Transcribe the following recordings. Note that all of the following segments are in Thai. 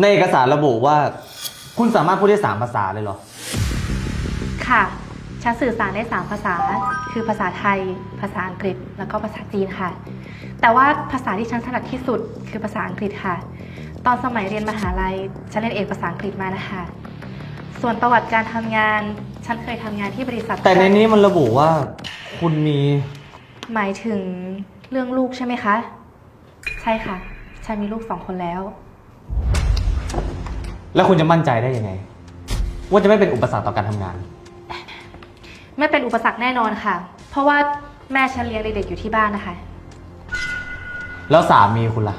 ในเอกสารระบุว่า คุณสามารถพูดได้สามภาษาเลยเหรอ ค่ะฉันสื่อสารได้ 3 ภาษา คือภาษาไทย ภาษาอังกฤษ แล้วก็ภาษาจีนค่ะ แต่ว่าภาษาที่ฉันถนัดที่สุดคือภาษาอังกฤษค่ะ ตอนสมัยเรียนมหาลัย ฉันเรียนเอกภาษาอังกฤษมานะคะ ส่วนประวัติการทำงาน ฉันเคยทำงานที่บริษัทแต่ในนี้มันระบุว่าคุณมี หมายถึงเรื่องลูกใช่ไหมคะ ใช่ค่ะ ฉันมีลูกสองคนแล้ว แล้วคุณจะมั่นใจได้ยังไง ว่าจะไม่เป็นอุปสรรคต่อการทำงาน ไม่เป็นอุปสรรคแน่นอนค่ะ เพราะว่าแม่ฉันเลี้ยงเด็กๆอยู่ที่บ้านนะคะ แล้วสามีคุณล่ะ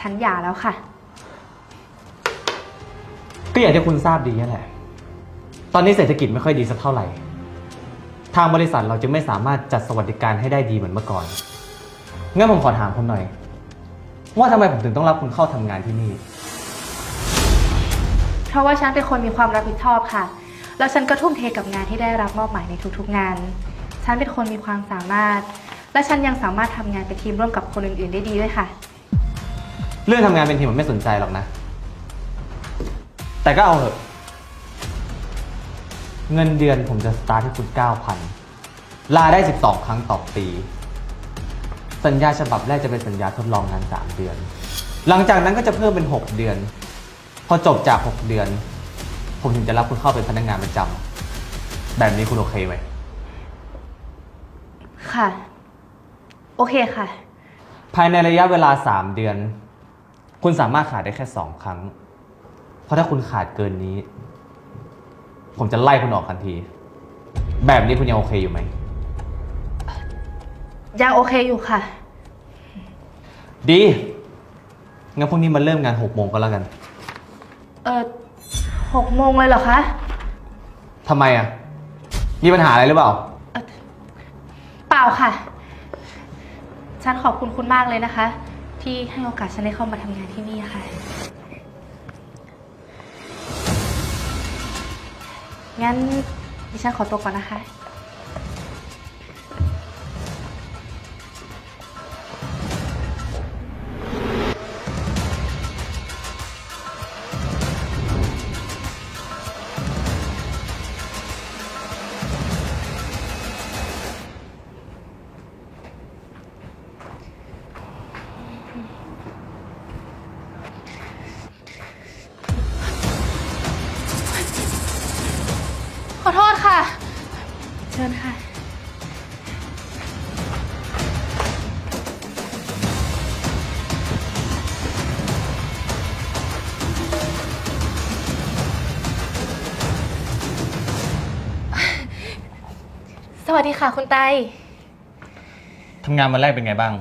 ฉันหย่าแล้วค่ะ ก็อย่างที่คุณทราบดีนั่นแหละ ตอนนี้เศรษฐกิจไม่ค่อยดีสักเท่าไหร่ ทางบริษัทเราจะไม่สามารถจัดสวัสดิการให้ได้ดีเหมือนเมื่อก่อน งั้นผมขอถามคุณหน่อย ว่าทำไมผมถึงต้องรับคุณเข้าทำงานที่นี่เพ ราะว่าฉันเป็นคนมีความรับผิดชอบค่ะ แล้วฉันก็ทุ่มเทกับงานที่ได้รับมอบหมายในทุกๆงาน ฉันเป็นคนมีความสามารถ และฉันยังสามารถทำงานเป็นทีมร่วมกับคนอื่นๆได้ดีด้วยค่ะ เรื่องทำงานเป็นทีมผมไม่สนใจหรอกนะ แต่ก็เอาเถอะ เงินเดือนผมจะสตาร์ทที่คุณ9,000 ลาได้ 12 ครั้งต่อปี สัญญาฉบับแรกจะเป็นสัญญาทดลองงาน 3 เดือน หลังจากนั้นก็จะเพิ่มเป็น 6 เดือน พอจบจาก 6 เดือน ผมถึงจะรับคุณเข้าเป็นพนักงานประจำแบบนี้คุณโอเคไหม ค่ะ โอเคค่ะ ภายในระยะเวลา 3 เดือน คุณสามารถขาดได้แค่ 2 ครั้ง เพราะถ้าคุณขาดเกินนี้ ผมจะไล่คุณออกทันที แบบนี้คุณยังโอเคอยู่ไหม ยังโอเคอยู่ค่ะ ดี งั้นพรุ่งนี้มาเริ่มงาน6โมงก็แล้วกัน เออหกโมงเลยเหรอคะทำไมอะ มีปัญหาอะไรหรือเปล่าเปล่าค่ะ ฉันขอบคุณคุณมากเลยนะคะ ที่ให้โอกาสฉันได้เข้ามาทำงานที่นี่ค่ะ งั้นดิฉันขอตัวก่อนนะคะ วัสดีค่ะ คุณไต ทำงานวันแรกเป็นไงบ้าง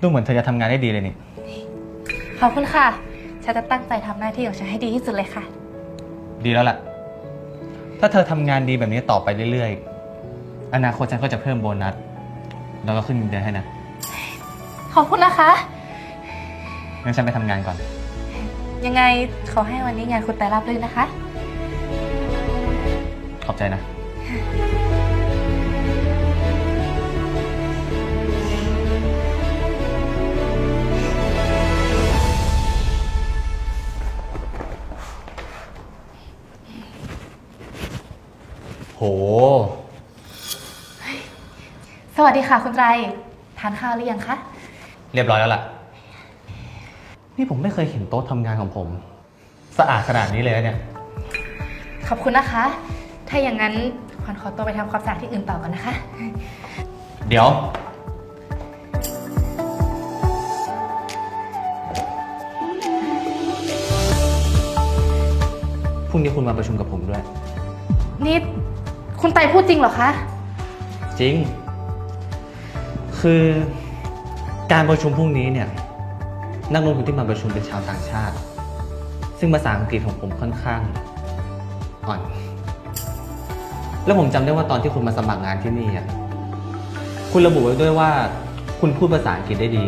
ดูเหมือนเธอจะทำงานได้ดีเลยนี่ ขอบคุณค่ะ ฉันจะตั้งใจทำหน้าที่ของฉันให้ดีที่สุดเลยค่ะ ดีแล้วล่ะ ถ้าเธอทำงานดีแบบนี้ต่อไปเรื่อยๆ อนาคตฉันก็จะเพิ่มโบนัส แล้วก็ขึ้นเงินเดือนให้นะ ขอบคุณนะคะ งั้นฉันไปทำงานก่อน ยังไงขอให้วันนี้งานคุณไตรับเลยนะคะ ขอบใจนะ โห สวัสดีค่ะคุณไตรทานข้าวหรือยังคะ เรียบร้อยแล้วล่ะ นี่ผมไม่เคยเห็นโต๊ะทำงานของผม สะอาดขนาดนี้เลยนะเนี่ย ขอบคุณนะคะ ถ้าอย่างนั้น ขวัญขอตัวไปทำความสะอาดที่อื่นต่อก่อนนะคะ เดี๋ยว พรุ่งนี้คุณมาประชุมกับผมด้วย นี่คุณไตรพูดจริงเหรอคะ จริง คือการประชุมพรุ่งนี้เนี่ย นักลงทุนที่มาประชุมเป็นชาวต่างชาติ ซึ่งภาษาอังกฤษของผมค่อนข้างอ่อน แล้วผมจำได้ว่าตอนที่คุณมาสมัครงานที่นี่อะคุณระบุไว้ด้วยว่า คุณพูดภาษาอังกฤษได้ดี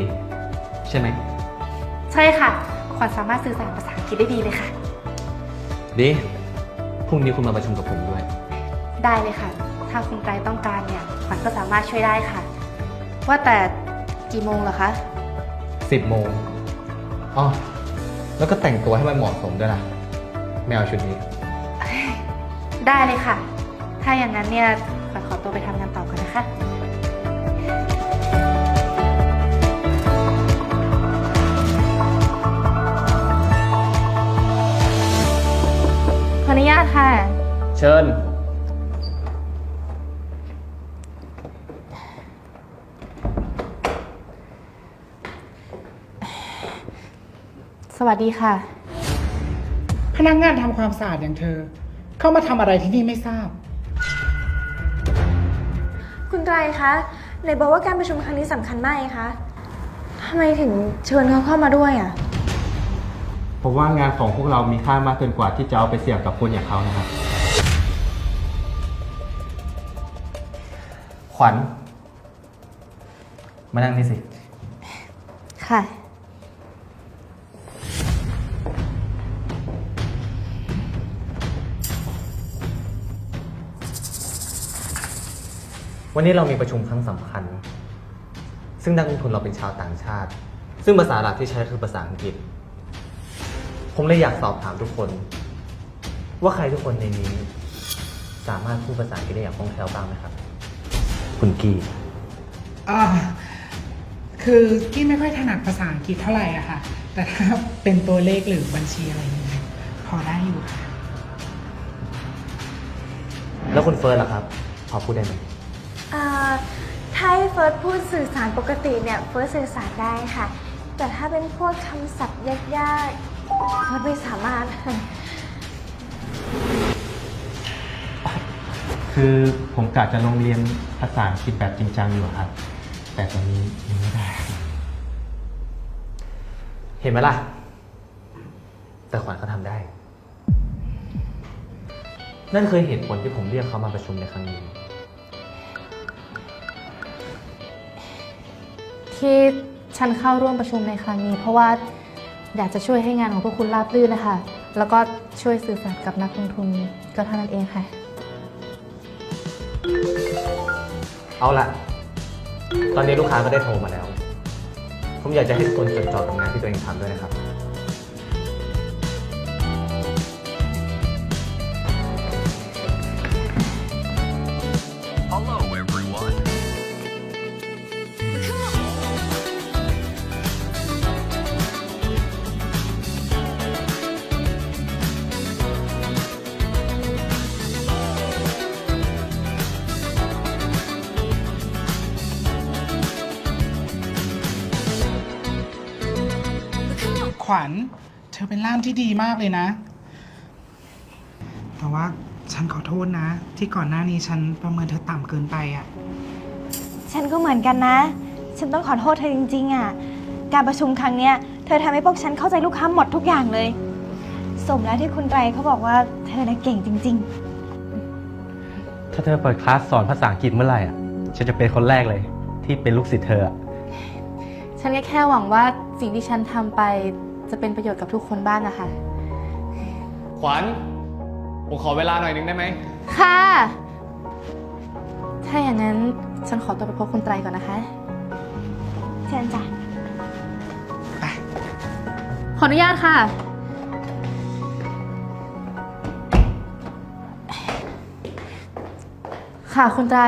ใช่ไหม ใช่ค่ะ ขวัญสามารถสื่อสารภาษาอังกฤษได้ดีเลยค่ะ ดีพรุ่งนี้คุณมาประชุมกับผมด้วย ได้เลยค่ะ ถ้าคุณไตรต้องการเนี่ย ขวัญก็สามารถช่วยได้ค่ะ ว่าแต่กี่โมงเหรอคะ 10โมงอ๋อแล้วก็แต่งตัวให้มันเหมาะสมด้วยล่ะไม่เอาชุดนี้ ได้เลยค่ะ ถ้าอย่างนั้นเนี่ยขวัญขอตัวไปทำงานต่อก่อนนะคะ ขออนุญาตค่ะ เชิญ สวัสดีค่ะ พนักงานทำความสะอาดอย่างเธอ เข้ามาทำอะไรที่นี่ไม่ทราบ คุณไตรคะไหนบอกว่าการประชุมครั้งนี้สำคัญมากไงคะทำไมถึงเชิญเขาเข้ามาด้วยอะ ผมว่างานของพวกเรามีค่ามากเกินกว่าที่จะเอาไปเสี่ยงกับคนอย่างเขานะครับ ขวัญ มานั่งนี่สิ ค่ะ วันนี้เรามีประชุมครั้งสำคัญ ซึ่งนักลงทุนเราเป็นชาวต่างชาติ ซึ่งภาษาหลักที่ใช้คือภาษาอังกฤษ ผมเลยอยากสอบถามทุกคน ว่าใครทุกคนในนี้ สามารถพูดภาษาอังกฤษได้อย่างคล่องแคล่วบ้างไหมครับ คุณกี้ อ่าคือกี้ไม่ค่อยถนัดภาษาอังกฤษเท่าไหร่อะค่ะ แต่ถ้าเป็นตัวเลขหรือบัญชีอะไรอย่างเงี้ยพอได้อยู่ค่ะ แล้วคุณเฟิร์สล่ะครับ พอพูดได้ไหม อ่าถ้าให้เฟิร์สพูดสื่อสารปกติเนี่ยเฟิร์สสื่อสารได้ค่ะ แต่ถ้าเป็นพวกคำศัพท์ยากๆเฟิร์สไม่สามารถ คือผมกะจะลงเรียนภาษาอังกฤษแบบจริงจังอยู่ครับ แต่ตอนนี้ยังไม่ได้ เห็นไหมล่ะ แต่ขวัญเขาทำได้ นั่นคือเหตุผลที่ผมเรียกเขามาประชุมในครั้งนี้ ที่ฉันเข้าร่วมประชุมในครั้งนี้ เพราะว่าอยากจะช่วยให้งานของพวกคุณราบรื่นนะคะ แล้วก็ช่วยสื่อสารกับนักลงทุนก็เท่านั้นเองค่ะ เอาละตอนนี้ลูกค้าก็ได้โทรมาแล้ว ผมอยากจะให้ทุกคนจดจ่อกับงานที่ตัวเองทำด้วยนะครับ ขวัญ เธอเป็นล่ามที่ดีมากเลยนะ แต่ว่าฉันขอโทษนะ ที่ก่อนหน้านี้ฉันประเมินเธอต่ำเกินไปอะฉันก็เหมือนกันนะ ฉันต้องขอโทษเธอจริงๆอะ การประชุมครั้งเนี้ยเธอทำให้พวกฉันเข้าใจลูกค้าหมดทุกอย่างเลย สมแล้วที่คุณไตรเขาบอกว่าเธอน่ะเก่งจริง ๆ ถ้าเธอเปิดคลาสสอนภาษาอังกฤษเมื่อไหร่อะ ฉันจะเป็นคนแรกเลย ที่เป็นลูกศิษย์เธออะฉันก็แค่หวังว่าสิ่งที่ฉันทำไป จะเป็นประโยชน์กับทุกคนบ้างนะคะ ขวัญผมขอเวลาหน่อยนึงได้ไหม ค่ะ ถ้าอย่างนั้นฉันขอตัวไปพบคุณไตรก่อนนะคะ เชิญจ้ะ ขออนุญาตค่ะ ค่ะคุณไตร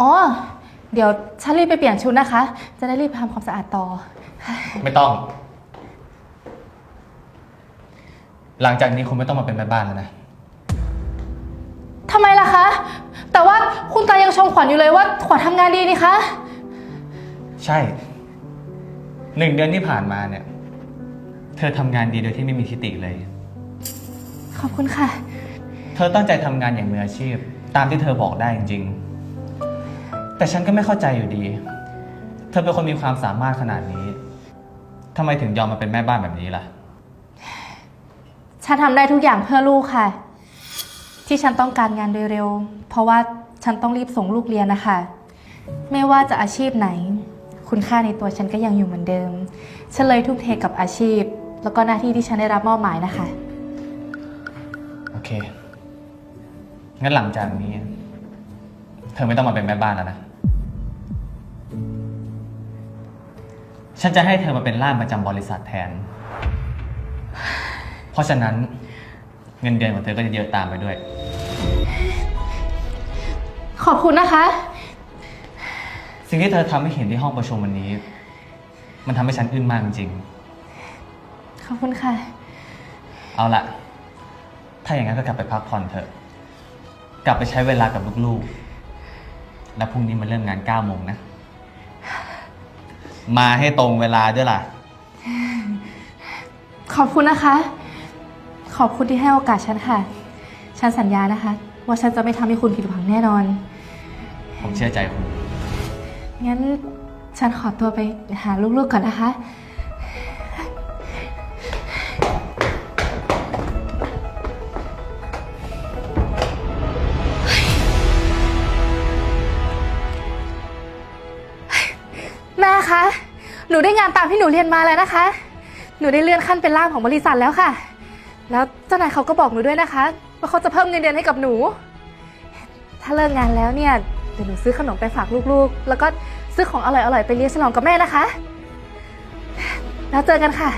อ๋อ เดี๋ยวฉันรีบไปเปลี่ยนชุดนะคะ จะได้รีบทำความสะอาดต่อ ไม่ต้อง หลังจากนี้คุณไม่ต้องมาเป็นแม่บ้านแล้วนะ ทำไมล่ะคะ แต่ว่าคุณตายังชมขวัญอยู่เลยว่า ขวัญทำงานดีนี่คะ ใช่ หนึ่งเดือนที่ผ่านมาเนี่ย เธอทำงานดีโดยที่ไม่มีทิฏฐิเลย ขอบคุณค่ะ เธอตั้งใจทำงานอย่างมืออาชีพ ตามที่เธอบอกได้จริงๆ แต่ฉันก็ไม่เข้าใจอยู่ดี เธอเป็นคนมีความสามารถขนาดนี้ ทำไมถึงยอมมาเป็นแม่บ้านแบบนี้ล่ะ ฉันทำได้ทุกอย่างเพื่อลูกค่ะ ที่ฉันต้องการงานโดยเร็ว เพราะว่าฉันต้องรีบส่งลูกเรียนนะคะ ไม่ว่าจะอาชีพไหน คุณค่าในตัวฉันก็ยังอยู่เหมือนเดิม ฉันเลยทุ่มเทกับอาชีพ แล้วก็หน้าที่ที่ฉันได้รับมอบหมายนะคะ โอเค งั้นหลังจากนี้ เธอไม่ต้องมาเป็นแม่บ้านแล้วนะ ฉันจะให้เธอมาเป็นล่ามประจำบริษัทแทน เพราะฉะนั้นเงินเดือนของเธอก็จะเยอะตามไปด้วย ขอบคุณนะคะ สิ่งที่เธอทำให้เห็นที่ห้องประชุมวันนี้ มันทำให้ฉันอึ้งมากจริงขอบคุณค่ะ ๆ เอาละถ้าอย่างนั้นก็กลับไปพักผ่อนเถอะ กลับไปใช้เวลากับลูกๆ แล้วพรุ่งนี้มาเริ่มงาน9โมงนะ มาให้ตรงเวลาด้วยล่ะ ขอบคุณนะคะ ขอบคุณที่ให้โอกาสฉันค่ะ ฉันสัญญานะคะ ว่าฉันจะไม่ทำให้คุณผิดหวังแน่นอน ผมเชื่อใจคุณ งั้นฉันขอตัวไปหาลูกๆก่อนนะคะ คะ หนูได้งานตามที่หนูเรียนมาแล้วนะคะ หนูได้เลื่อนขั้นเป็นล่ามของบริษัทแล้วค่ะ แล้วเจ้านายเขาก็บอกหนูด้วยนะคะ ว่าเขาจะเพิ่มเงินเดือนให้กับหนู ถ้าเลิกงานแล้วเนี่ยเดี๋ยวหนูซื้อขนมไปฝากลูกๆ แล้วก็ซื้อของอร่อยๆไปเลี้ยงฉลองกับแม่นะคะ แล้วเจอกันค่ะ